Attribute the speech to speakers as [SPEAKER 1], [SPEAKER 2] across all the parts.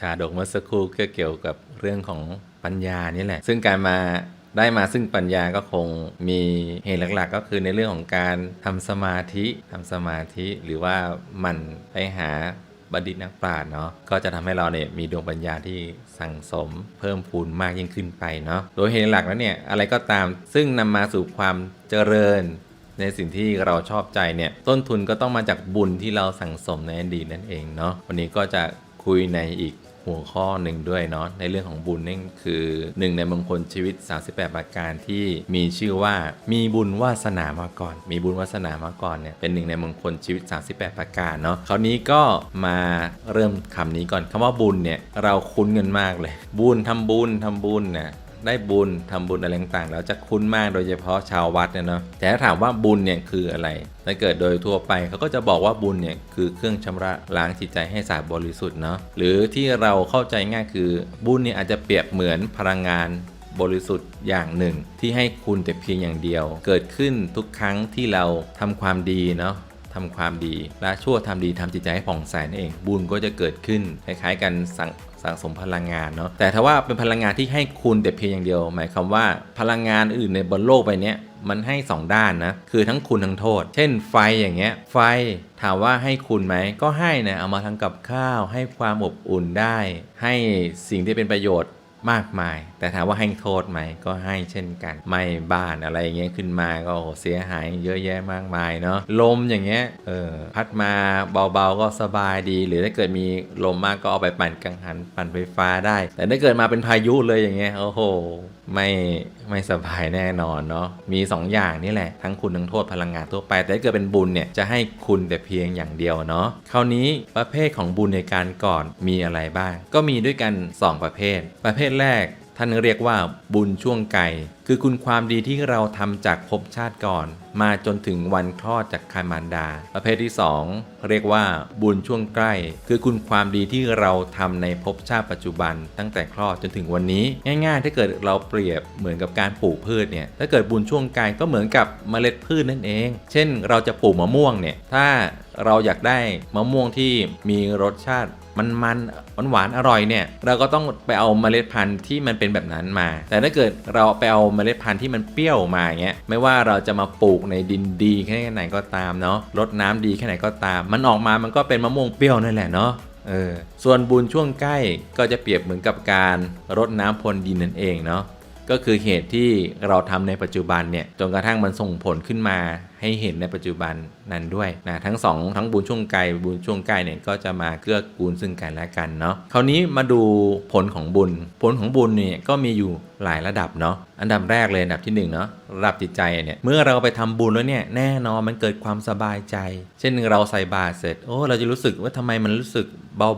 [SPEAKER 1] ชาดกเมื่อสักครู่ก็เกี่ยวกับเรื่องของปัญญานี่แหละ ซึ่งการมาได้มาซึ่งปัญญาก็คงมีเหตุหลักๆ ก็คือในเรื่องของการทำสมาธิทำสมาธิหรือว่ามันไปหาบัณฑิตนักปราชญ์เนาะก็จะทำให้เราเนี่ยมีดวงปัญญาที่สั่งสมเพิ่มพูนมากยิ่งขึ้นไปเนาะโดยเหตุหลักแล้วเนี่ยอะไรก็ตามซึ่งนำมาสู่ความเจริญในสิ่งที่เราชอบใจเนี่ยต้นทุนก็ต้องมาจากบุญที่เราสั่งสมในอดีตนั่นเองเนาะวันนี้ก็จะคุยในอีก หัวข้อหนึ่งด้วยเนาะในเรื่องของบุญนี่คือหนึ่งในมงคลชีวิต 38 ประการที่มีชื่อว่ามีบุญวาสนามาก่อน มีบุญวาสนามาก่อนเนี่ยเป็นหนึ่งในมงคลชีวิต 38 ประการเนาะคราวนี้ก็มาเริ่มคำนี้ก่อนคำว่าบุญเนี่ยเราคุ้นกันมากเลย บุญทำบุญทำบุญเนี่ย ได้บุญทำบุญอะไรต่างๆ แล้วจะคุ้นมากโดยเฉพาะชาววัดเนี่ยเนาะแต่ถ้าถามว่าบุญเนี่ยคืออะไรถ้าเกิดโดยทั่วไปเขาก็จะบอกว่าบุญเนี่ยคือเครื่องชำระล้างจิตใจให้สะอาดบริสุทธิ์เนาะหรือที่เราเข้าใจง่ายคือบุญเนี่ยอาจจะเปรียบเหมือนพลังงานบริสุทธิ์อย่างหนึ่ง ที่ให้คุณแต่เพียงอย่างเดียว เกิดขึ้นทุกครั้งที่เราทำความดีเนาะ ทำความดีและชั่วทำดีทำจิตใจให้ผ่องใสนั่นเอง บุญก็จะเกิดขึ้นคล้ายๆกันสังสังสมพลังงานเนาะแต่ถ้าว่าเป็นพลังงานที่ให้คุณแต่เพียงอย่างเดียว หมายความว่าพลังงานอื่นในบนโลกใบเนี้ยมันให้ 2 ด้านนะ คือทั้งคุณทั้งโทษ เช่นไฟอย่างเงี้ย ไฟถามว่าให้คุณไหม ก็ให้นะ เอามาทำกับข้าว ให้ความอบอุ่นได้ ให้สิ่งที่เป็นประโยชน์ มากมาย แต่ถามว่าให้โทษไหมก็ให้เช่นกันไม่บ้านอะไรอย่างเงี้ยขึ้นมาก็โอ้โหเสียหายเยอะแยะมากมายเนาะลมอย่างเงี้ยเออพัดมาเบาๆก็สบายดี หรือถ้าเกิดมีลมมากก็เอาไปปั่นกังหันปั่นไฟฟ้าได้ แต่ถ้าเกิดมาเป็นพายุเลยอย่างเงี้ยโอ้โหไม่ไม่สบายแน่นอนเนาะมี 2อย่างนี่แหละทั้งคุณทั้งโทษพลังงานทั่วไป แต่ถ้าเกิดเป็นบุญเนี่ยจะให้คุณแต่เพียงอย่างเดียวเนาะคราวนี้ประเภทของบุญในการก่อนมีอะไรบ้าง ก็มีด้วยกัน 2 ประเภท ประเภทแรกท่านเรียกว่าบุญช่วงไก่ คือคุณความดีที่เราทำจากภพชาติก่อน มาจนถึงวันคลอดจากคามารดา ประเภทที่ 2 เรียกว่าบุญช่วงใกล้ คือคุณความดีที่เราทำในภพชาติปัจจุบัน ตั้งแต่คลอดจนถึงวันนี้ ง่าย ๆ ถ้าเกิดเราเปรียบเหมือนกับการปลูกพืชเนี่ยถ้าเกิดบุญช่วงไกลก็เหมือนกับเมล็ดพืชนั่นเอง เช่น เราจะปลูกมะม่วงเนี่ยถ้าเราอยากได้มะม่วงที่มีรสชาติมันมันหวานหวานอร่อยเนี่ยเราก็ต้องไปเอาเมล็ดพันธุ์ที่มันเป็นแบบนั้นมา แต่ถ้าเกิดเราไปเอาเมมล็ดพันธุ์ที่มันเปรี้ยวมาอย่างเงี้ยไม่ว่าเราจะมาปลูกในดินดีแค่ไหนก็ตามเนาะรดน้ำดีแค่ไหนก็ตาม มันออกมามันก็เป็นมะม่วงเปรี้ยวนั่นแหละเนาะเออส่วนบุญช่วงใกล้ก็จะเปรียบเหมือนกับการรดน้ำพรวนดินนั่นเองเนาะก็คือเหตุที่เราทำในปัจจุบันเนี่ยจนกระทั่งมันส่งผลขึ้นมาให้เห็นในปัจจุบันนั้นด้วยนะทั้งสองทั้งบุญช่วงไกลบุญช่วงใกล้เนี่ยก็จะมาเกื้อกูลซึ่งกันและกันเนาะคราวนี้มาดูผลของบุญ ผลของบุญเนี่ยก็มีอยู่ หลายระดับเนาะอันดับแรกเลยอันดับที่หนึ่งเนาะระดับจิตใจเนี่ยเมื่อเราไปทำบุญแล้วเนี่ยแน่นอนมันเกิดความสบายใจ เช่นเราใส่บาตรเสร็จโอ้เราจะรู้สึกว่าทำไมมันรู้สึก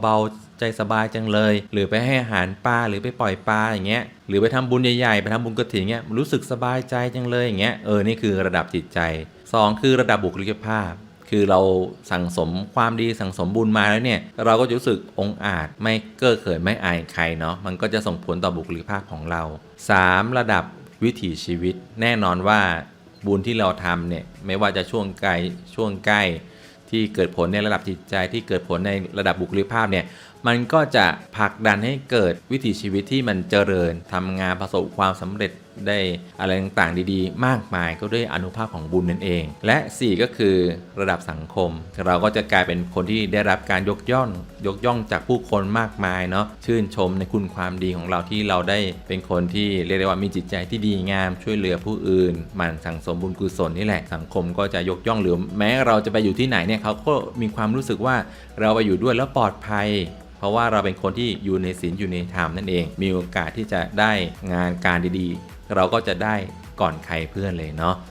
[SPEAKER 1] เบาๆใจสบายจังเลย หรือไปให้อาหารปลาหรือไปปล่อยปลาอย่างเงี้ยหรือไปทำบุญใหญ่ๆไปทำบุญกระถิ่นเงี้ยรู้สึกสบายใจจังเลยอย่างเงี้ยเออนี่คือระดับจิตใจ 2 คือระดับบุคลิกภาพ คือเราสั่งสมความดีสั่งสมบุญมาแล้วเนี่ย เราก็จะรู้สึกองอาจไม่เก้อเขินไม่อายใครเนาะมันก็จะส่งผลต่อบุคลิกภาพของเรา 3. ระดับวิถีชีวิต แน่นอนว่าบุญที่เราทำเนี่ยไม่ว่าจะช่วงไกลช่วงใกล้ที่เกิดผลในระดับจิตใจที่เกิดผลในระดับบุคลิกภาพเนี่ย มันก็จะผลักดันให้เกิดวิถีชีวิตที่มันเจริญทำงานประสบความสำเร็จได้อะไรต่างๆดีๆ มากมายก็ด้วยอนุภาพของบุญนั่นเอง และ 4 ก็คือระดับสังคม เราก็จะกลายเป็นคนที่ได้รับการยกย่องยกย่องจากผู้คนมากมายเนาะชื่นชมในคุณความดีของเราที่เราได้เป็นคนที่เรียกได้ว่ามีจิตใจที่ดีงามช่วยเหลือผู้อื่นมันสั่งสมบุญกุศลนี่แหละสังคมก็จะยกย่องหรือแม้เราจะไปอยู่ที่ไหนเนี่ยเขาก็มีความรู้สึกว่าเราไปอยู่ด้วยแล้วปลอดภัย เพราะว่าเราเป็นคนที่อยู่ในศีลอยู่ในธรรมนั่นเอง มีโอกาสที่จะได้งานการดีๆ เราก็จะได้ก่อนใครเพื่อนเลยเนาะ